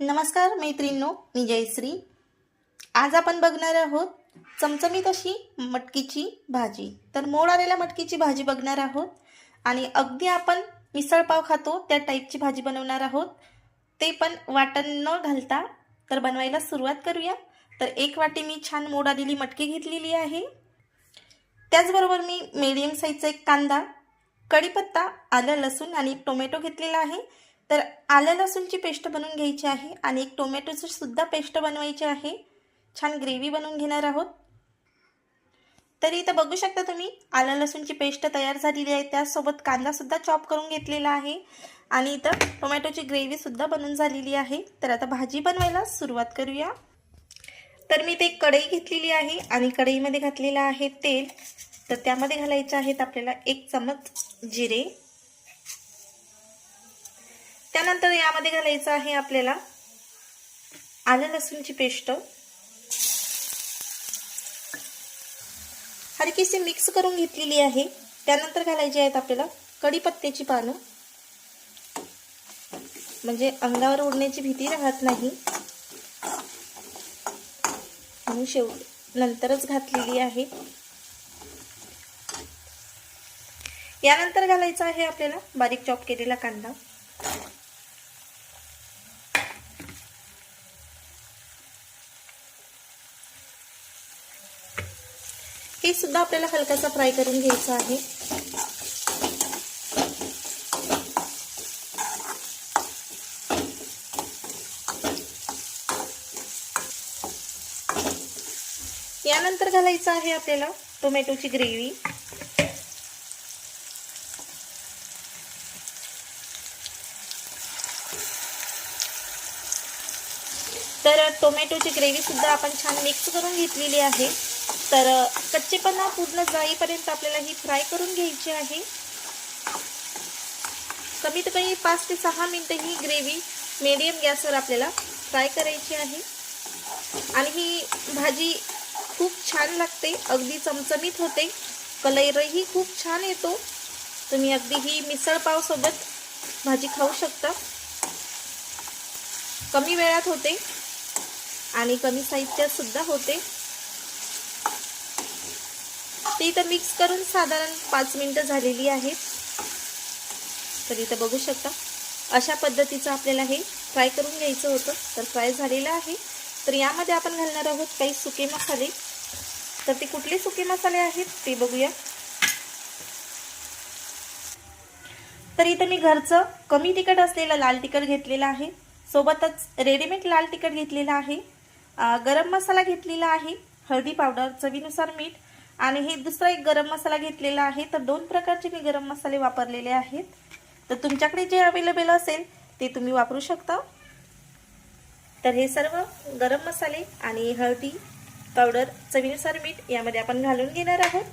नमस्कार मैत्रिणींनो मी जयश्री. आज आपण बघणार आहोत चमचमीत अशी मटकीची भाजी. तर मोड आलेल्या मटकीची भाजी बघणार आहोत आणि अगदी आपण मिसळपाव खातो त्या टाईपची भाजी बनवणार आहोत. ते पण वाटण न घालता. तर बनवायला सुरुवात करूया. तर एक वाटी मी छान मोड आलेली मटकी घेतलेली आहे. त्याचबरोबर मी मीडियम साईजचा एक कांदा कढीपत्ता आलं लसूण आणि एक टोमॅटो घेतलेला आहे. तर आल्या लसूणची पेस्ट बनवून घ्यायची आहे आणि एक टोमॅटोची सुद्धा पेस्ट बनवायची आहे. छान ग्रेव्ही बनवून घेणार आहोत. तरी इथं बघू शकता तुम्ही आलं लसूणची पेस्ट तयार झालेली आहे. त्यासोबत कांदासुद्धा चॉप करून घेतलेला आहे. आणि इथं टोमॅटोची ग्रेव्हीसुद्धा बनून झालेली आहे. तर आता भाजी बनवायला सुरुवात करूया. तर मी ते कढई घेतलेली आहे आणि कढईमध्ये घातलेलं आहे तेल. तर त्यामध्ये घालायचे आहेत आपल्याला एक चमच जिरे. त्यानंतर यामध्ये घालायचं आहे आपल्याला आलं लसूणची पेस्ट. हलकीशी मिक्स करून घेतलेली आहे. त्यानंतर घालायची आहेत आपल्याला कढीपत्त्याची पानं. म्हणजे अंगावर उडण्याची भीती राहत नाही. म्हणून शेव नंतरच घातलेली आहे. यानंतर घालायचा आहे आपल्याला बारीक चॉप केलेला कांदा. सुद्धा आपल्याला हलकासा फ्राय करून घ्यायचं आहे. यानंतर घालायचं आहे आपल्याला टोमॅटोची ग्रेव्ही. तर टोमॅटोची ग्रेव्ही सुद्धा आपण छान मिक्स करून घेतलेली आहे. तर कच्चेपणा पूर्ण जाईपर्यंत आपल्याला ही फ्राय करून घ्यायची आहे. कमीत कमी पाच ते सहा मिनटं ही ग्रेव्ही मीडियम गॅसवर आपल्याला फ्राय करायची आहे. आणि ही भाजी खूप छान लागते अगदी चमचमीत होते. कलरही खूप छान येतो. तुम्ही अगदी ही मिसळपावसोबत भाजी खाऊ शकता. कमी वेळात होते आणि कमी साहित्यात सुद्धा होते. ते इथं मिक्स करून साधारण पाच मिनटं झालेली आहेत. तर इथं बघू शकता अशा पद्धतीचं आपल्याला हे फ्राय करून घ्यायचं होतं. तर फ्राय झालेलं आहे. तर यामध्ये आपण घालणार आहोत काही सुके मसाले. तर ते कुठले सुके मसाले आहेत ते बघूया. तर इथं मी घरचं कमी तिखट असलेलं लाल तिखट घेतलेलं आहे. सोबतच रेडीमेड लाल तिखट घेतलेलं आहे. गरम मसाला घेतलेला आहे. हळदी पावडर चवीनुसार मीठ आणि हे दुसरा एक गरम मसाला घेतलेला आहे. तर दोन प्रकारचे मी गरम मसाले वापरलेले आहेत. तर तुमच्याकडे जे अवेलेबल असेल ते तुम्ही वापरू शकता. तर हे सर्व गरम मसाले आणि हळदी पावडर चवीनुसार मीठ यामध्ये आपण घालून घेणार आहोत.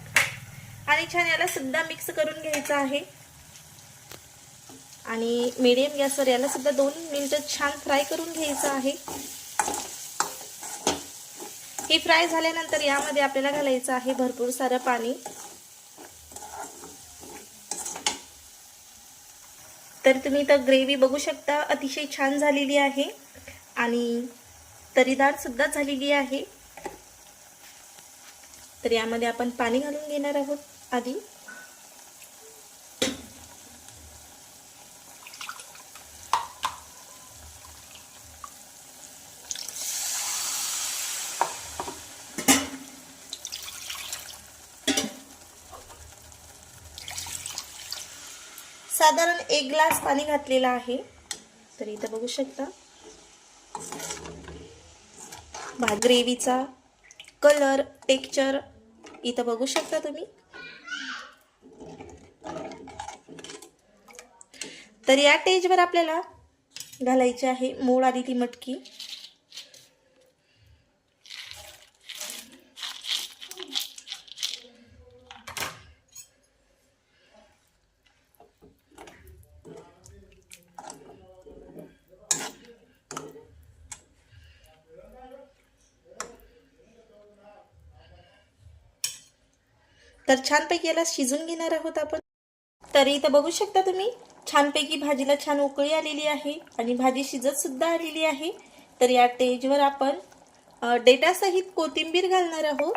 आणि छान याला सुद्धा मिक्स करून घ्यायचं आहे. आणि मीडियम गॅसवर याला सुद्धा दोन मिनटं छान फ्राय करून घ्यायचं आहे. हे फ्राय झाल्यानंतर यामध्ये आपल्याला घालायचं आहे भरपूर सारं पाणी. तर तुम्ही तर ग्रेव्ही बघू शकता अतिशय छान झालेली आहे आणि तरीदार सुद्धा झालेली आहे. तर यामध्ये आपण पाणी घालून घेणार आहोत आधी. साधारण एक ग्लास पाणी घातलेलं आहे. तर इथं बघू शकता. ग्रेव्हीचा कलर टेक्चर इथं बघू शकता तुम्ही. तर या टेजवर आपल्याला घालायची आहे मोड आली ती मटकी. तर छानपैकी याला शिजून घेणार आहोत आपण. तर इथं बघू शकता तुम्ही छानपैकी भाजीला छान उकळी आलेली आहे आणि भाजी शिजत सुद्धा आलेली आहे. तर या टेजवर आपण डेटासहित कोथिंबीर घालणार आहोत.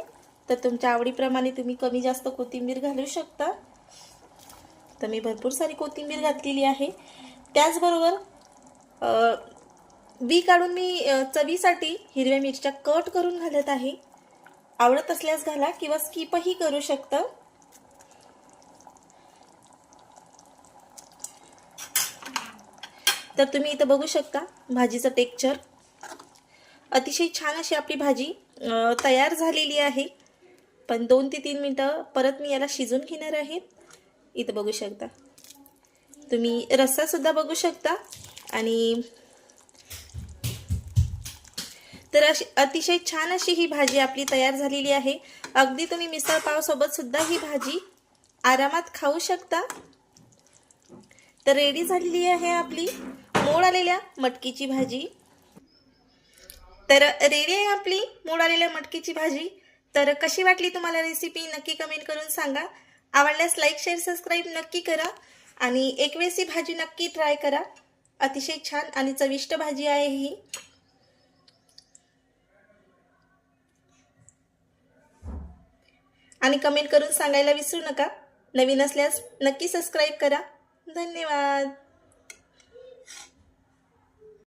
तर तुमच्या आवडीप्रमाणे तुम्ही कमी जास्त कोथिंबीर घालू शकता. तर मी भरपूर सारी कोथिंबीर घातलेली आहे. त्याचबरोबर बी काढून मी चवीसाठी हिरव्या मिरच्या कट करून घालत आहे. आवडत असल्यास घाला किंवा स्किपही करू शकता. तर तुम्ही इथं बघू शकता भाजीचं टेक्चर अतिशय छान अशी आपली भाजी तयार झालेली आहे. पण दोन ते तीन मिनटं परत मी याला शिजून घेणार आहे. इथं बघू शकता. तुम्ही रस्सासुद्धा बघू शकता आणि तर अशी अतिशय छान अशी ही भाजी आपली तयार झालेली आहे. अगदी तुम्ही मिसळ पावसोबत सुद्धा ही भाजी आरामात खाऊ शकता. तर रेडी झालेली आहे आपली मोड आलेल्या मटकीची भाजी. तर रेडी आहे आपली मोड आलेल्या मटकीची भाजी. तर कशी वाटली तुम्हाला रेसिपी नक्की कमेंट करून सांगा. आवडल्यास लाईक शेअर सबस्क्राईब नक्की करा आणि एक वेळेस ही भाजी नक्की ट्राय करा. अतिशय छान आणि चविष्ट भाजी आहे ही. आणि कमेंट करून सांगायला विसरू नका. नवीन असल्यास नक्की सबस्क्राईब करा. धन्यवाद.